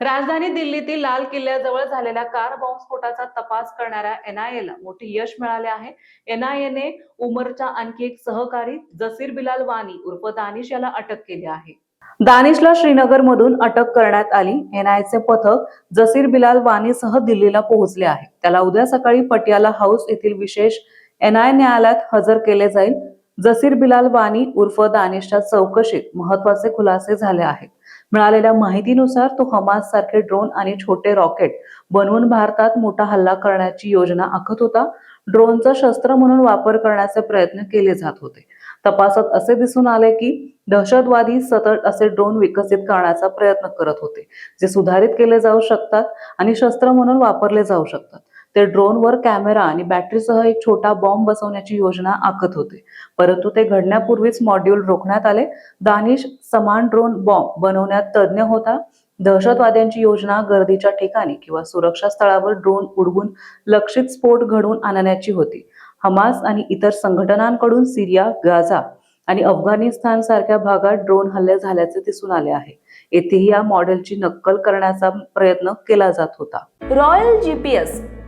राजधानी दिल्लीतील लाल किल्ल्याजवळ झालेल्या कार बॉम्बस्फोटाचा तपास करणाऱ्या एनआयएला मोठे यश मिळाले आहे. एनआयएने उमरच्या आणखी एक सहकारी जसीर बिलाल वानी उर्फ दानिश याला अटक केली आहे. दानिशला श्रीनगरमधून अटक करण्यात आली. एनआयचे पथक जसीर बिलाल वानीसह दिल्लीला पोहोचले आहे. त्याला उद्या सकाळी पटियाला हाऊस येथील विशेष एनआय न्यायालयात हजर केले जाईल. जसीर बिलाल वानी उर्फ दानिशच्या चौकशीत महत्त्वाचे खुलासे झाले आहेत. मिळालेल्या माहितीनुसार तो हमास सारखे ड्रोन आणि छोटे रॉकेट बनवून भारतात मोठा हल्ला करण्याची योजना आखत होता. ड्रोनचा शस्त्र म्हणून वापर करण्याचे प्रयत्न केले जात होते. तपासात असे दिसून आले की दहशतवादी सतत असे ड्रोन विकसित करण्याचा प्रयत्न करत होते जे सुधारित केले जाऊ शकतात आणि शस्त्र म्हणून वापरले जाऊ शकतात. ते ड्रोनवर कॅमेरा आणि बॅटरीसह एक छोटा बॉम्ब बसवण्याची योजना आखत होते. परंतु ते घडण्यापूर्वीच मॉड्यूल रोखण्यात आले. दानिश समान ड्रोन बॉम्ब बनवण्यात तज्ज्ञ होता. दहशतवाद्यांची योजना गर्दीच्या ठिकाणी किंवा सुरक्षा स्थळावर ड्रोन उडवून लक्षित स्फोट घडवून आणण्याची होती. हमास आणि इतर संघटनांकडून सिरिया गाझा आणि अफगाणिस्तान सारख्या भागात ड्रोन हल्ले झाल्याचे दिसून आले आहे. येथेही या मॉडेलची नक्कल करण्याचा प्रयत्न केला जात होता. Royal GPS